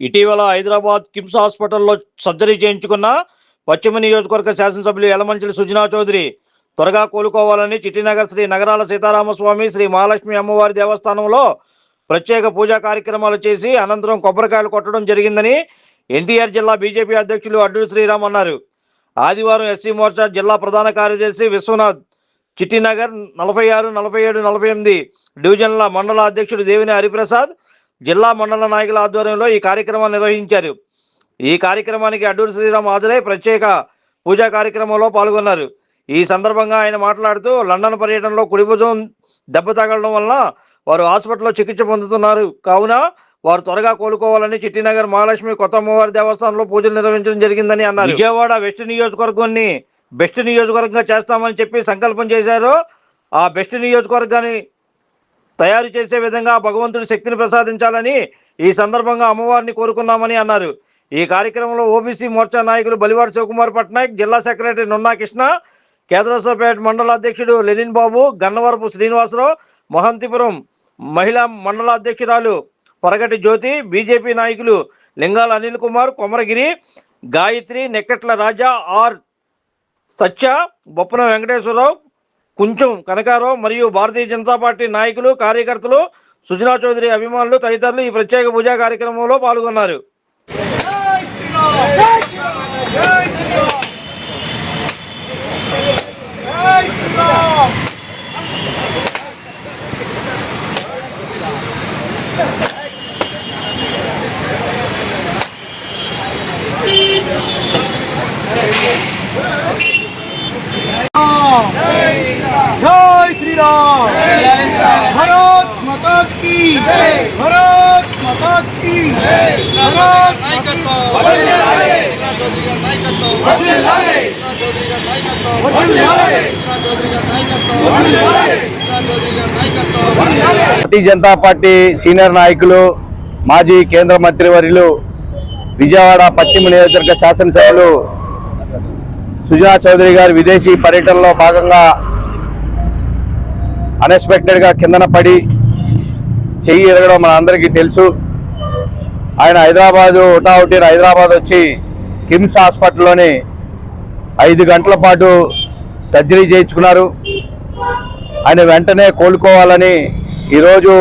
ఇటీవల హైదరాబాద్ కిమ్స్ హాస్పిటల్లో సర్జరీ చేయించుకున్న పశ్చిమ నియోజకవర్గ శాసనసభ్యులు యలమంచిలి సుజనా చౌదరి త్వరగా కోలుకోవాలని చిట్టినగర్ శ్రీ నగరాల సీతారామస్వామి శ్రీ మహాలక్ష్మి అమ్మవారి దేవస్థానంలో ప్రత్యేక పూజా కార్యక్రమాలు చేసి అనంతరం కొబ్బరికాయలు కొట్టడం జరిగిందని ఎన్టీఆర్ జిల్లా బీజేపీ అధ్యక్షులు అడ్డు శ్రీరామ్ అన్నారు. ఆదివారం ఎస్సీ మోర్చా జిల్లా ప్రధాన కార్యదర్శి విశ్వనాథ్ చిట్టినగర్ నలభై ఆరు నలభై ఏడు నలభై ఎనిమిది డివిజన్ల మండల అధ్యక్షుడు దేవిని హరిప్రసాద్ జిల్లా మండల నాయకుల ఆధ్వర్యంలో ఈ కార్యక్రమాన్ని నిర్వహించారు. ఈ కార్యక్రమానికి అడ్డూరు శ్రీరామ్ హాజరై ప్రత్యేక పూజా కార్యక్రమంలో పాల్గొన్నారు. ఈ సందర్భంగా ఆయన మాట్లాడుతూ లండన్ పర్యటనలో కుడిభుజం దెబ్బ తగలడం వలన వారు హాస్పిటల్లో చికిత్స పొందుతున్నారు. కావున వారు త్వరగా కోలుకోవాలని చిట్టినగర్ మహాలక్ష్మి కొత్త అమ్మవారి దేవస్థానంలో పూజలు నిర్వహించడం జరిగిందని అన్నారు. విజయవాడ వెస్ట్ నియోజకవర్గాన్ని బెస్ట్ నియోజకవర్గంగా చేస్తామని చెప్పి సంకల్పం చేశారు. ఆ బెస్ట్ నియోజకవర్గాన్ని తయారు చేసే విధంగా భగవంతుడు శక్తిని ప్రసాదించాలని ఈ సందర్భంగా అమ్మవారిని కోరుకున్నామని అన్నారు. ఈ కార్యక్రమంలో ఓబీసీ మోర్చా నాయకులు బలివాడ శివకుమార్ పట్నాయక్ జిల్లా సెక్రటరీ నున్నా కృష్ణ కేదరసపేట మండల అధ్యక్షుడు లెనిన్ బాబు గన్నవరపు శ్రీనివాసరావు మహంతిపురం మహిళా మండల అధ్యక్షురాలు పరగటి జ్యోతి బీజేపీ నాయకులు లింగాల అనిల్ కుమార్ కొమరగిరి గాయత్రి నెక్కట్ల రాజా ఆర్ సత్య బొప్పన వెంకటేశ్వరరావు కొంచెం కనకారావు మరియు భారతీయ జనతా పార్టీ నాయకులు కార్యకర్తలు సుజనా చౌదరి అభిమానులు తదితరులు ఈ ప్రత్యేక పూజా కార్యక్రమంలో పాల్గొన్నారు. जय भारत माता की भारत माता की भारत వందనాలే వందనాలే వందనాలే వందనాలే భారతీయ జనతా పార్టీ సీనియర్ నాయకులు మాజీ కేంద్ర మంత్రివర్యులు విజయవాడ పశ్చిమ నియోజకవర్గ శాసనసభ్యులు సుజనా చౌదరి గారి విదేశీ పర్యటనలో భాగంగా అన్ఎక్స్పెక్టెడ్గా కిందన పడి చెయ్యి ఎరగడం మన అందరికీ తెలుసు. ఆయన హైదరాబాదు హుటాహుటీన హైదరాబాద్ వచ్చి కిమ్స్ హాస్పిటల్లోని ఐదు గంటల పాటు సర్జరీ చేయించుకున్నారు. ఆయన వెంటనే కోలుకోవాలని ఈరోజు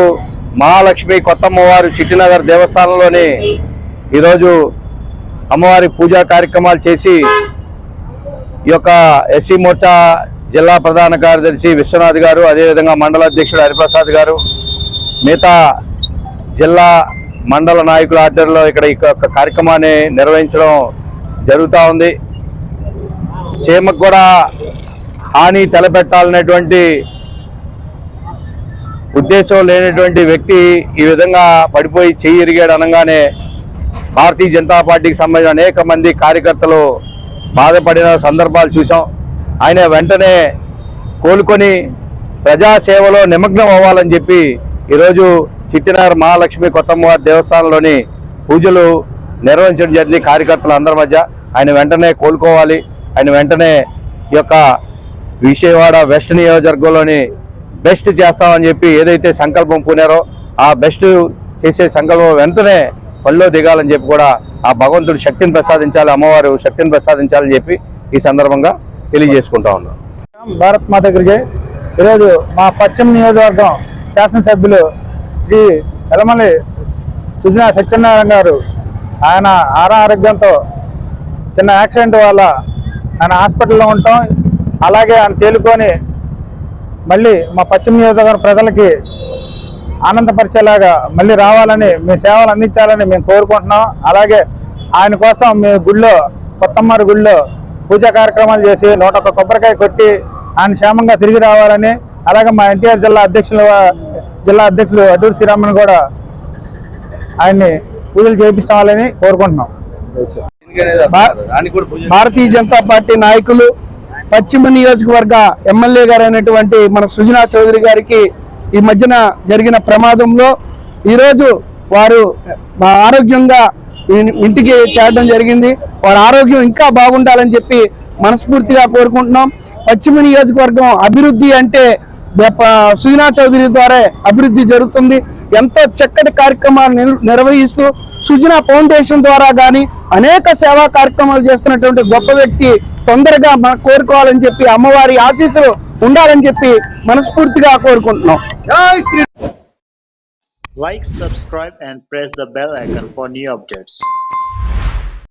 మహాలక్ష్మి కొత్తమ్మవారు చిట్టినగర్ దేవస్థానంలోని ఈరోజు అమ్మవారి పూజా కార్యక్రమాలు చేసి ఈ యొక్క ఎస్సీ మోర్చా జిల్లా ప్రధాన కార్యదర్శి విశ్వనాథ్ గారు అదేవిధంగా మండల అధ్యక్షుడు హరిప్రసాద్ గారు మిగతా జిల్లా మండల నాయకుల ఆధ్వర్యంలో ఇక్కడ ఈ యొక్క కార్యక్రమాన్ని నిర్వహించడం జరుగుతూ ఉంది. చీమకు కూడా హాని తలపెట్టాలనేటువంటి ఉద్దేశం లేనటువంటి వ్యక్తి ఈ విధంగా పడిపోయి చెయ్యి ఇరిగాడు అనగానే భారతీయ జనతా పార్టీకి సంబంధించిన అనేక మంది కార్యకర్తలు బాధపడిన సందర్భాలు చూసాం ఆయన వెంటనే కోలుకొని ప్రజాసేవలో నిమగ్నం అవ్వాలని చెప్పి ఈరోజు చిట్టినగర్ మహాలక్ష్మి కొత్తమ్మవారి దేవస్థానంలోని పూజలు నిర్వహించడం జరిగింది. కార్యకర్తలు అందరి మధ్య ఆయన వెంటనే కోలుకోవాలి. ఆయన వెంటనే ఈ యొక్క విజయవాడ వెస్ట్ నియోజకవర్గంలోని బెస్ట్ చేస్తామని చెప్పి ఏదైతే సంకల్పం పూనారో ఆ బెస్ట్ చేసే సంకల్పం వెంటనే పనిలో దిగాలని చెప్పి కూడా ఆ భగవంతుడు శక్తిని ప్రసాదించాలి అమ్మవారు శక్తిని ప్రసాదించాలని చెప్పి ఈ సందర్భంగా తెలియజేసుకుంటా ఉన్నాం భారత్ మా దగ్గరికి ఈరోజు మా పశ్చిమ నియోజకవర్గం శాసనసభ్యులు శ్రీ ఎలమల్లి సుజనా సత్యనారాయణ గారు ఆయన ఆరా ఆరోగ్యంతో చిన్న యాక్సిడెంట్ వల్ల ఆయన హాస్పిటల్లో ఉంటాం. అలాగే ఆయన తేలుకొని మళ్ళీ మా పశ్చిమ నియోజకవర్గ ప్రజలకి ఆనందపరిచేలాగా మళ్ళీ రావాలని మీ సేవలు అందించాలని మేము కోరుకుంటున్నాం. అలాగే ఆయన కోసం మీ గుళ్ళో కొత్తమ్మారి గుళ్ళో పూజా కార్యక్రమాలు చేసి నూట ఒక్క కొబ్బరికాయ కొట్టి ఆయన క్షేమంగా తిరిగి రావాలని అలాగే మా ఎన్టీఆర్ జిల్లా అధ్యక్షులు జిల్లా అధ్యక్షులు అడ్డూరు శ్రీరామన్ కూడా ఆయన్ని పూజలు చేయించాలని కోరుకుంటున్నాం. భారతీయ జనతా పార్టీ నాయకులు పశ్చిమ నియోజకవర్గ ఎమ్మెల్యే గారు అయినటువంటి మన సుజనా చౌదరి గారికి ఈ మధ్యన జరిగిన ప్రమాదంలో ఈరోజు వారు ఆరోగ్యంగా ఇంటికి చేరడం జరిగింది. వారి ఆరోగ్యం ఇంకా బాగుండాలని చెప్పి మనస్ఫూర్తిగా కోరుకుంటున్నాం. పశ్చిమ నియోజకవర్గం అభివృద్ధి అంటే సుజనా చౌదరి ద్వారా అభివృద్ధి జరుగుతుంది. ఎంతో చక్కటి కార్యక్రమాలు నిర్- నిర్వహిస్తూ సుజన ఫౌండేషన్ ద్వారా కానీ అనేక సేవా కార్యక్రమాలు చేస్తున్నటువంటి గొప్ప వ్యక్తి తొందరగా మన కోరుకోవాలని చెప్పి అమ్మవారి ఆశీస్సులు ఉండాలని చెప్పి మనస్ఫూర్తిగా కోరుకుంటున్నాం. updates.